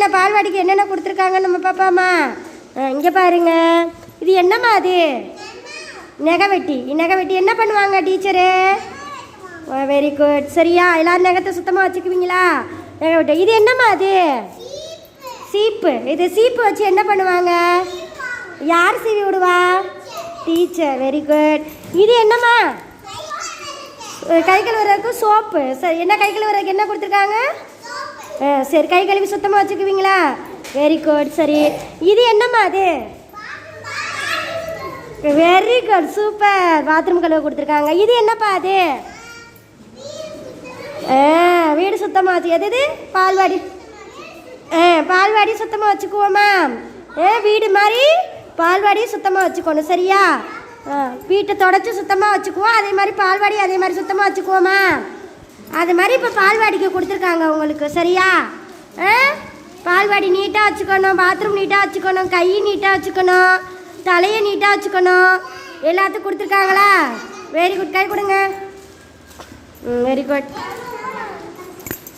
இந்த பால்வாடிக்கு என்னென்ன கொடுத்துருக்காங்க நம்ம பாப்பாமா இங்கே பாருங்க. இது என்னம்மா அது? நெகவெட்டி. நெகவெட்டி. என்ன பண்ணுவாங்க டீச்சரு? வெரி குட் சரியா? எல்லாரும் நகத்தை சுத்தமாக வச்சுக்குவீங்களா? நெகவெட்டி. இது என்னம்மா அது? சீப்பு. இது சீப்பு வச்சு என்ன பண்ணுவாங்க? யார் சீவி விடுவா? டீச்சர். வெரி குட் இது என்னம்மா? கை கழுவுறதுக்கு சோப்பு. சரி என்ன கை கழுவுறதுக்கு என்ன கொடுத்துருக்காங்க? சரி கை கழுவி சுத்தமாக வச்சுக்குவீங்களா? வெரி குட் சரி. இது என்னம்மா அது? வெரி குட் சூப்பர் பாத்ரூம் கழுவ கொடுத்துருக்காங்க. இது என்னப்பா அது? வீடு சுத்தமாக வச்சு எது இது? பால்வாடி. ஆ பால்வாடி சுத்தமாக வச்சுக்குவோமா ஏ வீடு மாதிரி பால்வாடி சுத்தமாக வச்சுக்கணும் சரியா? ஆ வீட்டை தொடச்சி சுத்தமாக வச்சுக்குவோம். அதே மாதிரி பால்வாடி அதே மாதிரி சுத்தமாக வச்சுக்குவோமா அது மாதிரி இப்போ பால்வாடிக்கு கொடுத்துருக்காங்க உங்களுக்கு சரியா? ஆ? பால்வாடி நீட்டாக வச்சுக்கணும் பாத்ரூம் நீட்டாக வச்சுக்கணும் கை நீட்டாக வச்சுக்கணும் தலையை நீட்டாக வச்சுக்கணும். எல்லாத்துக்கும் கொடுத்துருக்காங்களா? வெரி குட் கை கொடுங்க. ம் வெரி குட்